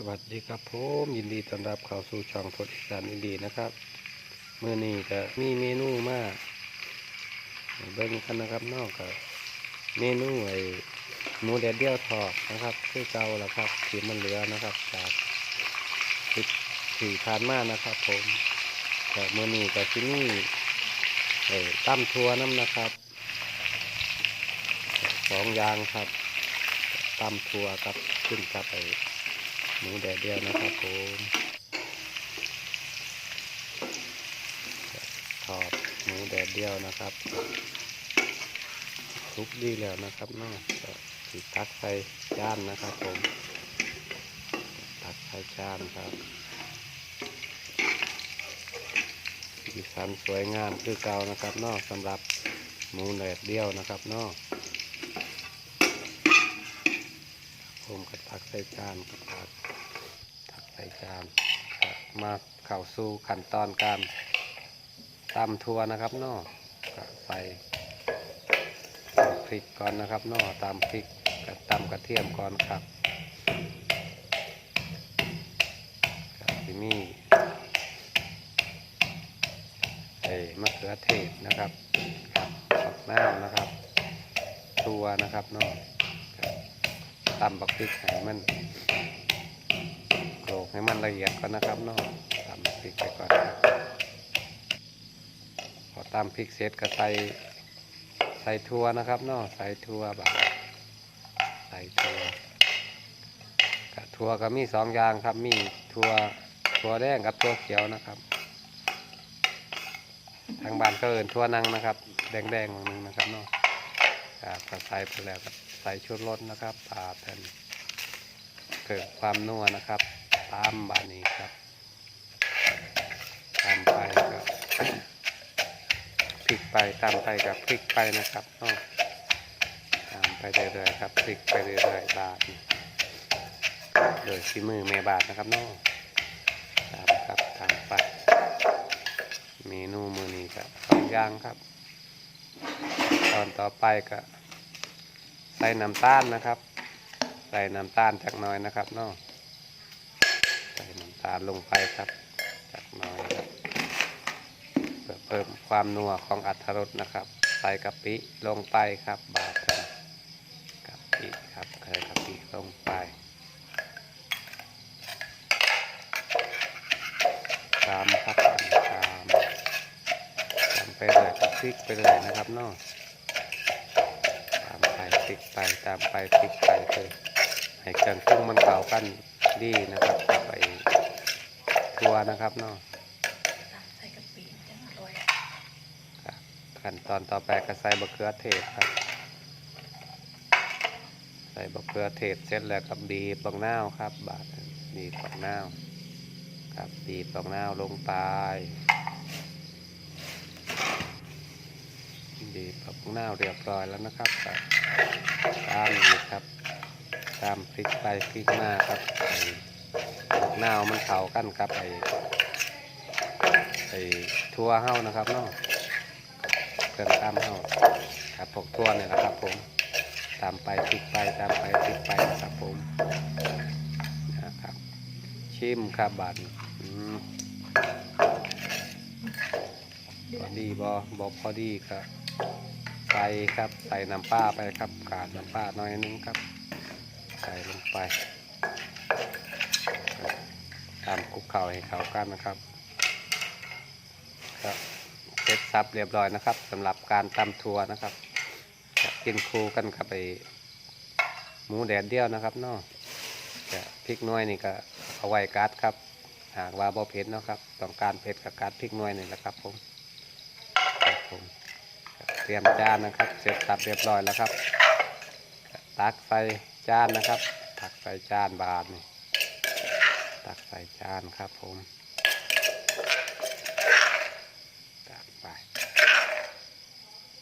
สวัสดีครับผมยินดีต้อนรับเข้าสู่ช่องทดอีสานอินดีนะครับเมื่อนี้ก็มีเมนูมาให้เบิ้งกันนะครับนอกกับเมนูไอ้หมูแดดเดียวทอดนะครับคือเก่าแล้วครับที่มันเหลือนะครับจากคลิปที่ผ่านมากนะครับ ผมแต่เมื่อนี้ก็ที่นี่ไอ้ตั้มทัวน้ำนะครับสองอย่างครับตั้มทัวครับขึ้นกับไอ้ หมูแดดเดียวนะครับผมทอดหมูแดดเดียวนะครับทุกดีแล้วนะครับเนาะก็สิตักใส่จานนะครับผม ตักใส่จานครับสีสันสวยงามคือเก่านะครับเนอกสำหรับหมูแดดเดียวนะครับเนอกผมก็ตักใส่จานก็ตักตัก ใส่จานมาเข้าสู่ขั้นตอนการตำทัวนะครับนอกใส่พริกก่อนนะครับนอตำพริกกับตำกระเทียมก่อนครับบที่นี่ไอ้มะเขือเทศนะครับครับผักน้ำนะครับตัวนะครับนอตำบักพริกให้มัน โขลกให้มันละเอียดก่อนนะครับเนาะตำพริกไปก่อนพอตำพริกเสร็จก็ใส่ใส่ถั่วนะครับเนาะใส่ถั่วแบบใส่ถั่วกะถั่วก็มีสองอย่างครับมีถั่วถั่วแดงกับถั่วเขียวนะครับทางบ้านก็เอินถั่วนังนะครับ แดงๆหนึ่งนะครับเนาะครับก็ใส่ไปแล้วใส่ชุดรสนะครับปาแผ่นเกิดความนัวนะครับ ตามบานี้ครับ ตามไปก็พลิกไปตามไปกับพลิกไปนะครับตามไปเรื่อยๆครับพลิกไปเรื่อยๆบาทโดยที่มือแม่บาทนะครับเนาะตามครับตามไปเมนูมือนี้ครับสองอย่างครับ ตอนต่อไปก็ใส่น้ำตาลนะครับ ใส่น้ำตาลจักน่อยนะครับเนาะ ใส่น้ำตาลลงไปครับจักน่อยครับเพื่อเพิ่มความนัวของอัตรสนะครับ ใส่กะปิลงไปครับบาทกันกะปิครับใส่กะปิลงไปตามครับตามตามไปเลยกับพริกไปเลยนะครับเนาะตามไปพลิกไปตามไปพลิกไปคือให้เครื่องปรุงมันเข้ากัน ดีนะครับไปทัวนะครับเนาะใส่กะปิจังอร่อยครับขั้นตอนต่อไปก็ใส่บะเขือเทศครับ ใส่บะเขือเทศเสร็จแล้วกับบีบบังนาวครับ บาดบีบบังนาวครับบีบบังนาวลงไปบีบบังนาวเรียบร้อยแล้วนะครับตามอีกครับ ตามพริกไปพริกมาครับไอ้บักนาวมันเข้ากันครับไอ้ไอ้ทั่วเฮ้านะครับเนาะเครื่องตามเฮาครับพวกทั่วเนี่ยนะครับผมตามไปพลิกไปตามไปพลิกไปนะครับผมนะครับ ชิมครับบาดนอืมพอดีบอบอพอดีครับใส่ครับใส่น้ำปลาไปครับกาดน้ำปลาหน่อยนึงครับ ใส่ลงไปตามคลุกเข่าให้เข้ากันนะครับครับเสร็จสับเรียบร้อยนะครับสำหรับการตำทัวนะครับจะกินคู่กันกับไปหมูแดดเดียวนะครับเนาะจะพริกน้อยนี่ก็เอาไว้กัดครับ หากว่าบ่เผ็ดเนาะครับต้องการเผ็ดกับกัดพริกน้อยนี่แหละครับผมผมเตรียมจานนะครับ เสร็จสับเรียบร้อยแล้วครับตักใส่ จานนะครับ ตักใส่จานบาทนี่ตักใส่จานครับผมตักไป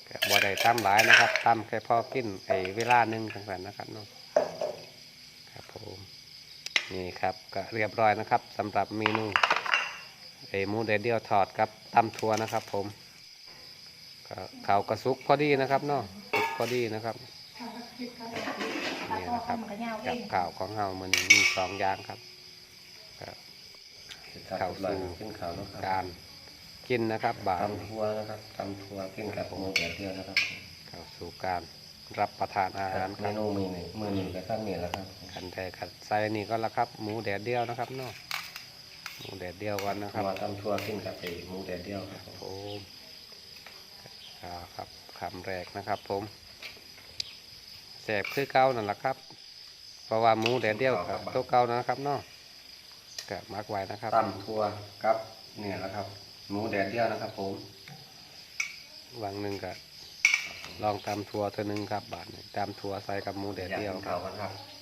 ก็บ่ได้ตั้มหลายนะครับตั้มแค่พอกินไอ้เวลาหนึ่งทั้งนั้นนะครับเนาะครับผมนี่ครับก็เรียบร้อยนะครับสำหรับเมนูไอ้หมูแดเดียวทอดกับตำทัวนะครับ ผมเขาวกระซุกพอดีนะครับนาะสุกพอดีนะครับ ครับมันก็ยาวเอกับงข่าวของเฮามันมีสองอย่างครับครับครับเข้าสู่ขึ้นเขาแล้วครับการกินนะครับบาทตำทัวนะครับตำทัวกินกับหมูแดดเดียวนะครับเข้าสู่การรับประทานอาหารคเมรับนูมีหนึ่งมือหนึ่งกับข้าวเหนียวแล้วครับขันแทขัดใส่นี่ก็ละครับ หมูแดดเดียวนะครับเนาะหมูแดดเดียวกันนะครับมาตำทัวกินกับไอ้หมูแดดเดียวครับผมผมอ่าครับคำแรกนะครับผม แสบคือเก้านั่นแหละครับเพราะว่าหมูแดดเดียวกับตัวเก้านะครับเนาะกับมักไว้นะครับตำทัวกับเนี่ยแล้วครับหมูแดดเดียวนะครับ ผมวังหนึ่งก็ลองตำทัวเท่านึงครับ บาทนี่ตำทัวใส่กับหมูแดดเดียวอาคเก่ารับกันครับ